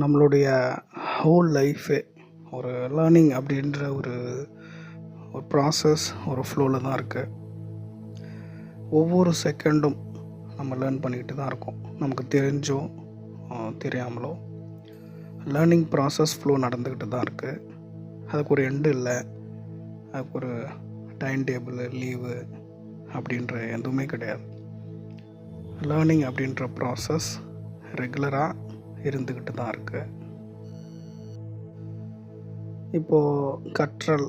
நம்மளுடைய ஹோல் லைஃபே ஒரு லேர்னிங் அப்படின்ற ஒரு ஒரு ப்ராசஸ் ஒரு ஃப்ளோவில் தான் இருக்குது ஒவ்வொரு செகண்டும் நம்ம லேர்ன் பண்ணிக்கிட்டு தான் இருக்கோம். நமக்கு தெரிஞ்சோ தெரியாமலோ லேர்னிங் ப்ராசஸ் ஃப்ளோ நடந்துக்கிட்டு தான் இருக்குது அதுக்கு ஒரு எண்டு இல்லை. அதுக்கு ஒரு டைம் டேபிள் லீவு அப்படின்ற எதுவுமே கிடையாது. லேர்னிங் அப்படின்ற ப்ராசஸ் ரெகுலராக இருந்துக்கிட்டு தான் இருக்குது இப்போது கற்றல்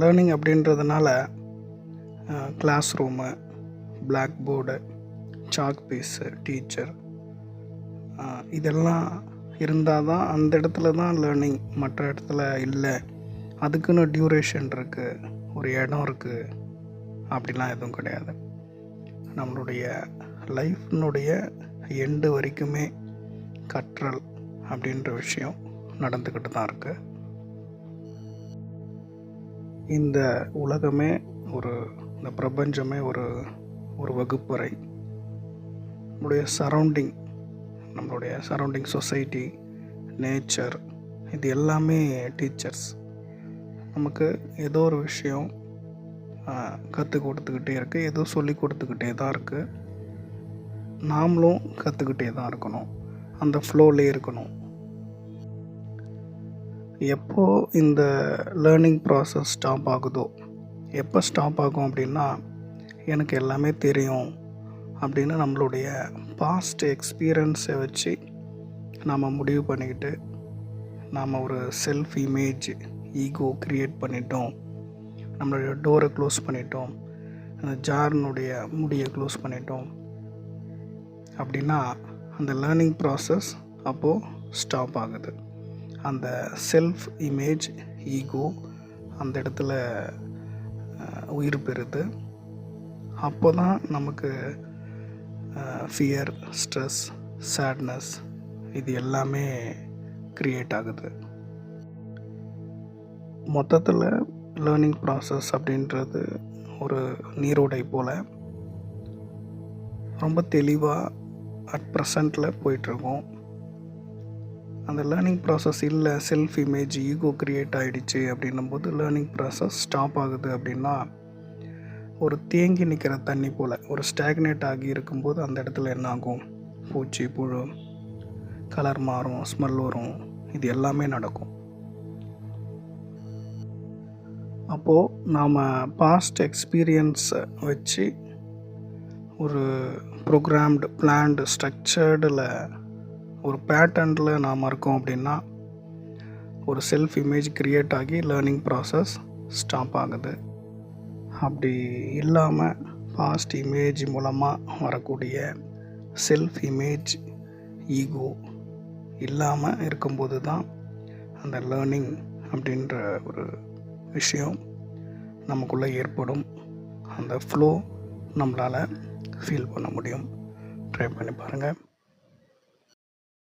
லேர்னிங் அப்படின்றதுனால classroom blackboard chalk piece teacher இதெல்லாம் இருந்தால் தான் அந்த இடத்துல தான் லேர்னிங் மற்ற இடத்துல இல்லை. அதுக்குன்னு டியூரேஷன் இருக்குது ஒரு இடம் இருக்குது அப்படிலாம் எதுவும் கிடையாது. நம்மளுடைய லைஃப்னுடைய எண்டு வரைக்குமே கற்றல் அப்படின்ற விஷயம் நடந்துக்கிட்டு தான் இருக்கு. இந்த உலகமே ஒரு இந்த பிரபஞ்சமே ஒரு ஒரு வகுப்பறை. நம்மளுடைய சரௌண்டிங் நம்மளுடைய சரௌண்டிங் சொசைட்டி நேச்சர் இது எல்லாமே டீச்சர்ஸ் நமக்கு ஏதோ ஒரு விஷயம் கற்றுக் கொடுத்துக்கிட்டே இருக்குது ஏதோ சொல்லி கொடுத்துக்கிட்டே தான் இருக்குது நாமளும் கற்றுக்கிட்டே தான் இருக்கணும். அந்த ஃப்ளோலே இருக்கணும். எப்போ இந்த லேர்னிங் ப்ராசஸ் ஸ்டாப் ஆகுதோ எப்போ ஸ்டாப் ஆகும் அப்படின்னா எனக்கு எல்லாமே தெரியும் அப்படின்னு நம்மளுடைய பாஸ்ட் எக்ஸ்பீரியன்ஸை வச்சு நாம் முடிவு பண்ணிக்கிட்டு நாம் ஒரு செல்ஃப் இமேஜ் ஈகோ க்ரியேட் பண்ணிட்டோம். நம்மளுடைய டோரை க்ளோஸ் பண்ணிட்டோம். அந்த ஜார்னுடைய முடியை க்ளோஸ் பண்ணிட்டோம். அப்படின்னா அந்த லேர்னிங் ப்ராசஸ் அப்போது ஸ்டாப் ஆகுது. அந்த செல்ஃப் இமேஜ் ஈகோ அந்த இடத்துல உயிர் பெறுது. அப்போ தான் நமக்கு ஃபியர் ஸ்ட்ரெஸ் சேட்னஸ் இது எல்லாமே க்ரியேட் ஆகுது. மொத்தத்தில் லேர்னிங் ப்ராசஸ் அப்படின்றது ஒரு நீரோடை போல் ரொம்ப தெளிவாக அட் ப்ரெசண்ட்டில் போயிட்டுருக்கோம். அந்த லேர்னிங் ப்ராசஸ் இல்லை செல்ஃப் இமேஜ் ஈகோ க்ரியேட் ஆகிடுச்சு அப்படின்னும்போது லேர்னிங் ப்ராசஸ் ஸ்டாப் ஆகுது அப்படின்னா ஒரு தேங்கி நிற்கிற தண்ணி போல் ஒரு ஸ்டாக்னேட் ஆகி இருக்கும்போது அந்த இடத்துல என்ன ஆகும்? பூச்சி புழு கலர் மாறும் ஸ்மெல் வரும். இது எல்லாமே நடக்கும். அப்போது நாம் பாஸ்ட் எக்ஸ்பீரியன்ஸை வச்சு ஒரு ப்ரோக்ராம்டு பிளான்டு ஸ்ட்ரக்சர்டில் ஒரு பேட்டர்னில் நாம் இருக்கோம் அப்படின்னா ஒரு செல்ஃப் இமேஜ் க்ரியேட் ஆகி லேர்னிங் ப்ராசஸ் ஸ்டாப் ஆகுது. அப்படி இல்லாமல் பாஸ்ட் இமேஜ் மூலமாக வரக்கூடிய செல்ஃப் இமேஜ் ஈகோ இல்லாமல் இருக்கும்போது தான் அந்த லேர்னிங் அப்படின்ற ஒரு விஷயம் நமக்குள்ளே ஏற்படும். அந்த ஃப்ளோ நம்மளால் ஃபீல் பண்ண முடியும். ட்ரை பண்ணி பாருங்கள்